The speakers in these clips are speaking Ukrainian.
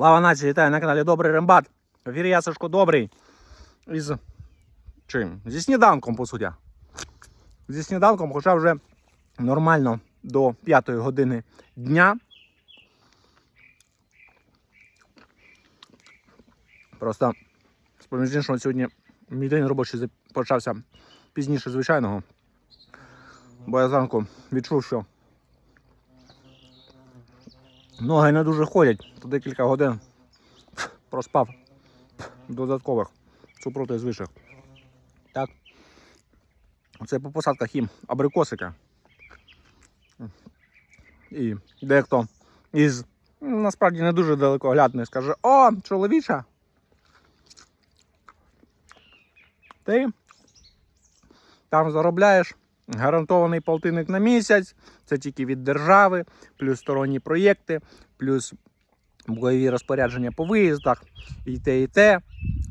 Слава нації, вітаю на каналі Добрий Рембат. В ефірі я Сашко Добрий. Із чим? Зі сніданком, по суті. Зі сніданком, хоча вже нормально до 5 години дня. Просто з іншого сьогодні мій день робочий почався пізніше звичайного. Бо я зранку відчув, що ноги не дуже ходять, то декілька годин проспав додаткових супроти звичних. Так. Оце по посадках їм абрикосики. І дехто із насправді не дуже далекоглядний скаже, о, чоловіча. Ти там заробляєш гарантований полтинник на місяць, це тільки від держави, плюс сторонні проєкти, плюс бойові розпорядження по виїздах, і те, і те.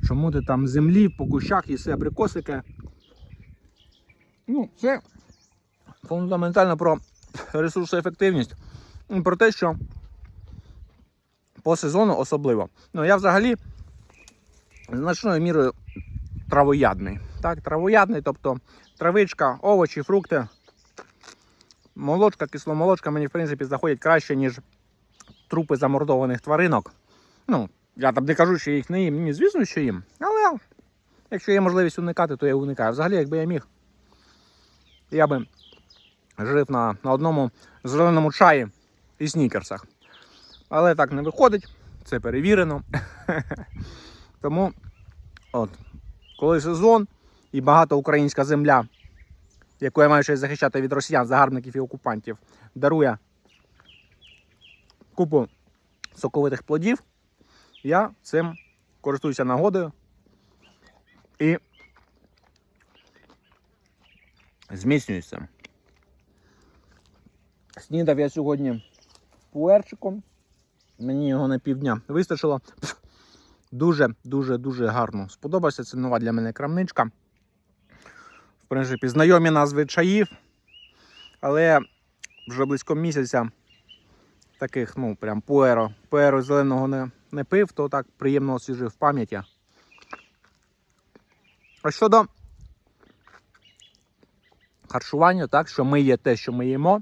Чому ти там землі по кущах їси абрикосики? Ну, це фундаментально про ресурсоефективність. І про те, що по сезону особливо. Ну, я взагалі значною мірою травоядний. Так, травоядний, тобто травичка, овочі, фрукти. Молочка, кисломолочка мені, в принципі, заходять краще, ніж трупи замордованих тваринок. Ну, я там не кажу, що їх не їм. Ні, звісно, що їм. Але якщо є можливість уникати, то я уникаю. Взагалі, якби я міг, я би жив на, на одному зеленому чаї і снікерсах. Але так не виходить, це перевірено. Тому, от, коли сезон і багата українська земля, яку я маю й захищати від росіян, загарбників і окупантів, дарує купу соковитих плодів, я цим користуюся нагодою і зміцнююся. Снідав я сьогодні пуерчиком. Мені його на півдня вистачило. Дуже-дуже-дуже гарно сподобався. Це нова для мене крамничка. В принципі, знайомі назви чаїв, але вже близько місяця таких, ну, прям пуеро, пуеро зеленого не, не пив, то так приємно освіжив пам'яті. А щодо харчування, так, що ми є те, що ми їмо,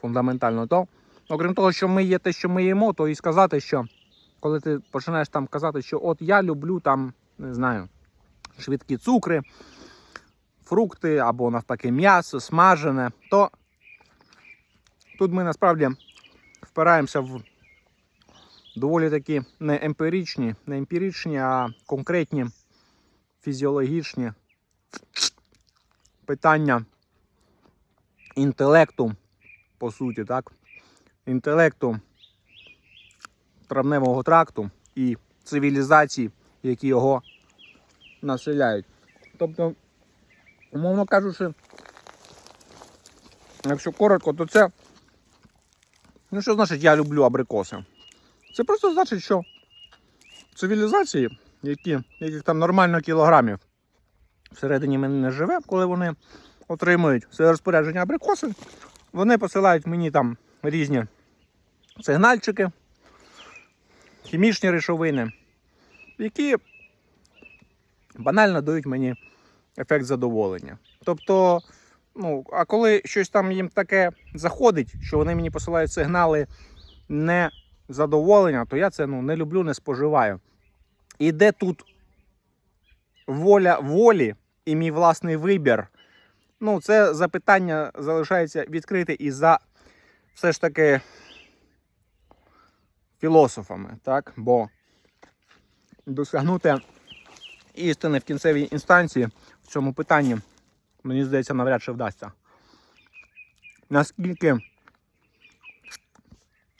фундаментально, то, окрім того, що ми є те, що ми їмо, то і сказати, що коли ти починаєш там казати, що от я люблю там, не знаю, швидкі цукри, фрукти або навпаки м'ясо, смажене, то тут ми насправді впираємося в доволі такі не емпіричні, не емпіричні, а конкретні фізіологічні питання інтелекту, по суті, так? Інтелекту травневого тракту і цивілізацій, які його населяють. Тобто, умовно кажучи, якщо коротко, то це. Ну, що значить я люблю абрикоси? Це просто значить, що цивілізації, які, яких там нормально кілограмів всередині мене не живе, коли вони отримують своє розпорядження абрикоси, вони посилають мені там різні сигнальчики, хімічні речовини, які банально дають мені ефект задоволення. Тобто, ну, а коли щось там їм таке заходить, що вони мені посилають сигнали не задоволення, то я це ну, не люблю, не споживаю. І де тут воля волі і мій власний вибір, ну, це запитання залишається відкрите і за все ж таки філософами, так? Бо досягнути істини в кінцевій інстанції в цьому питанні, мені здається, навряд чи вдасться. Наскільки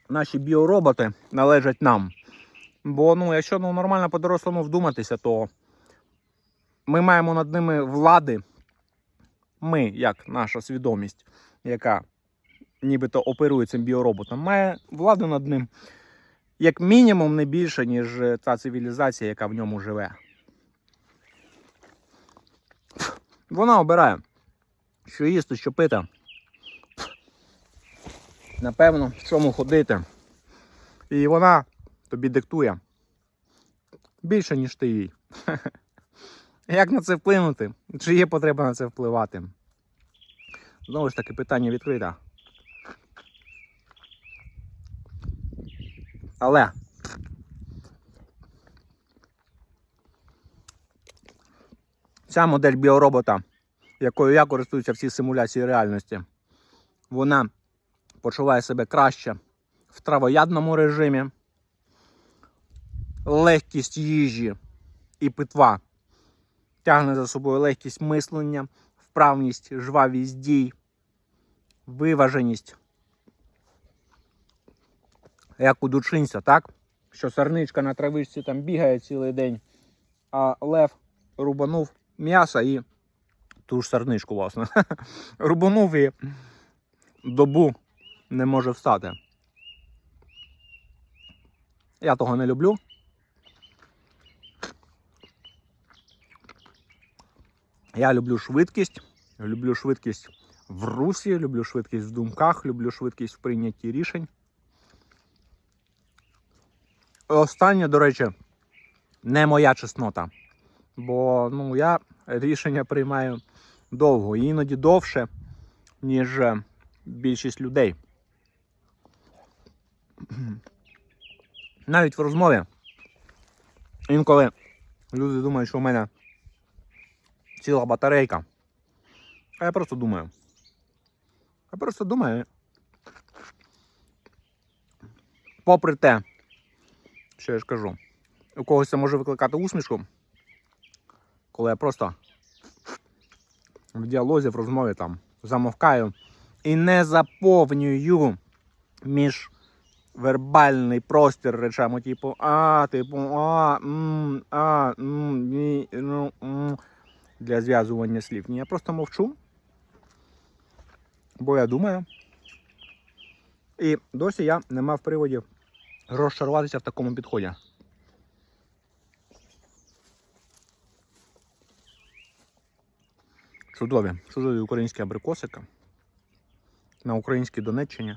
наші біороботи належать нам. Бо ну, якщо ну, нормально по-дорослому вдуматися, то ми маємо над ними влади. Ми, як наша свідомість, яка нібито оперує цим біороботом, має владу над ним як мінімум не більше, ніж та цивілізація, яка в ньому живе. Вона обирає, що їсти, що пити. Напевно, в чому ходити. І вона тобі диктує більше, ніж ти їй. Як на це вплинути? Чи є потреба на це впливати? Знову ж таки, питання відкрите. Але ця модель біоробота, якою я користуюся в цій симуляції реальності, вона почуває себе краще в травоядному режимі, легкість їжі і питва тягне за собою легкість мислення, вправність, жвавість дій, виваженість. Як у дучинця, так? Що сарничка на травичці там бігає цілий день, а лев рубанув м'яса і ту ж сарничку, власне. рубанув і добу не може встати. Я того не люблю. Я люблю швидкість, люблю швидкість в русі, люблю швидкість в думках, люблю швидкість в прийнятті рішень. Останнє, до речі, не моя чеснота. Бо ну, я рішення приймаю довго, іноді довше, ніж е, більшість людей. Навіть в розмові. Інколи люди думають, що в мене ціла батарейка. А я просто думаю. Я просто думаю. Попри те, що я ж кажу, у когось це може викликати усмішку, коли я просто в діалозі, в розмові там замовкаю і не заповнюю між вербальний простір речами, типу, а, типу, а, м, а, м, ні, ну, м, для зв'язування слів. Ні, я просто мовчу, бо я думаю. І досі я не мав приводів розчаруватися в такому підході. Чудові, чудові українські абрикосики на українській Донеччині.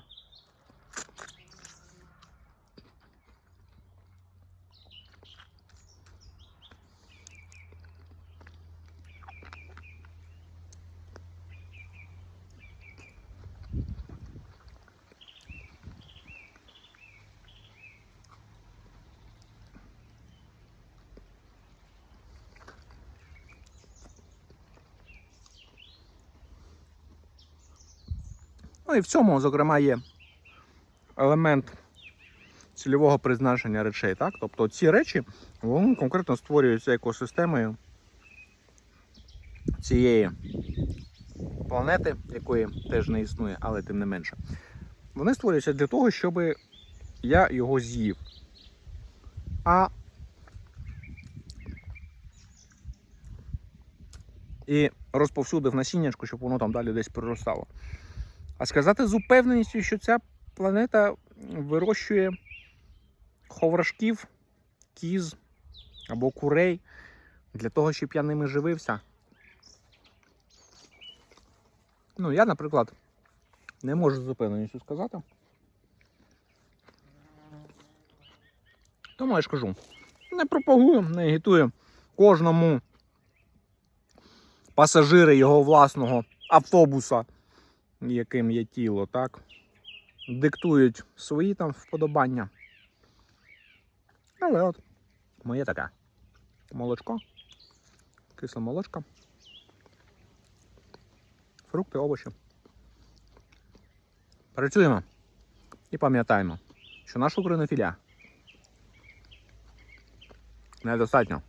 Ну і в цьому, зокрема, є елемент цільового призначення речей. Так? Тобто ці речі вони конкретно створюються екосистемою цієї планети, якої теж не існує, але тим не менше. Вони створюються для того, щоб я його з'їв. А і розповсюдив насіннячку, щоб воно там далі десь проростало. А сказати з упевненістю, що ця планета вирощує ховрашків, кіз або курей для того, щоб я ними живився. Ну, я, наприклад, не можу з упевненістю сказати. Тому я ж кажу, не пропагую, не агітую кожному пасажири його власного автобуса яким є тіло, так? Диктують свої там вподобання. Але от моє таке. Молочко, кисле молочко, фрукти, овочі. Працюємо і пам'ятаємо, що наша українофілія недостатньо.